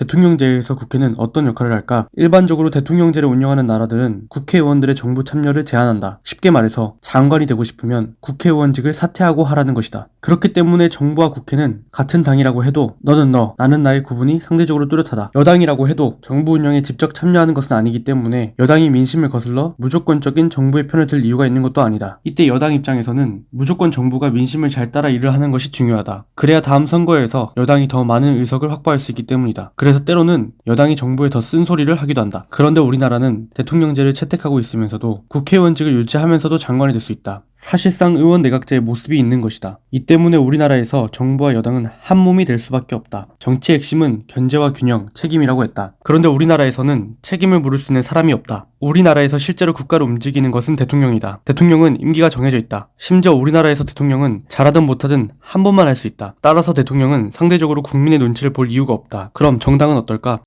대통령제에서 국회는 어떤 역할을 할까? 일반적으로 대통령제를 운영하는 나라들은 국회의원들의 정부 참여를 제한한다. 쉽게 말해서 장관이 되고 싶으면 국회의원직을 사퇴하고 하라는 것이다. 그렇기 때문에 정부와 국회는 같은 당이라고 해도 너는 너, 나는 나의 구분이 상대적으로 뚜렷하다. 여당이라고 해도 정부 운영에 직접 참여하는 것은 아니기 때문에 여당이 민심을 거슬러 무조건적인 정부의 편을 들 이유가 있는 것도 아니다. 이때 여당 입장에서는 무조건 정부가 민심을 잘 따라 일을 하는 것이 중요하다. 그래야 다음 선거에서 여당이 더 많은 의석을 확보할 수 있기 때문이다. 그래서 때로는 여당이 정부에 더 쓴소리를 하기도 한다. 그런데 우리나라는 대통령제를 채택하고 있으면서도 국회의원직을 유지하면서도 장관이 될 수 있다. 사실상 의원 내각제의 모습이 있는 것이다. 이 때문에 우리나라에서 정부와 여당은 한 몸이 될 수밖에 없다. 정치의 핵심은 견제와 균형, 책임이라고 했다. 그런데 우리나라에서는 책임을 물을 수 있는 사람이 없다. 우리나라에서 실제로 국가를 움직이는 것은 대통령이다. 대통령은 임기가 정해져 있다. 심지어 우리나라에서 대통령은 잘하든 못하든 한 번만 할 수 있다. 따라서 대통령은 상대적으로 국민의 눈치를 볼 이유가 없다. 그럼 정당은 어떨까?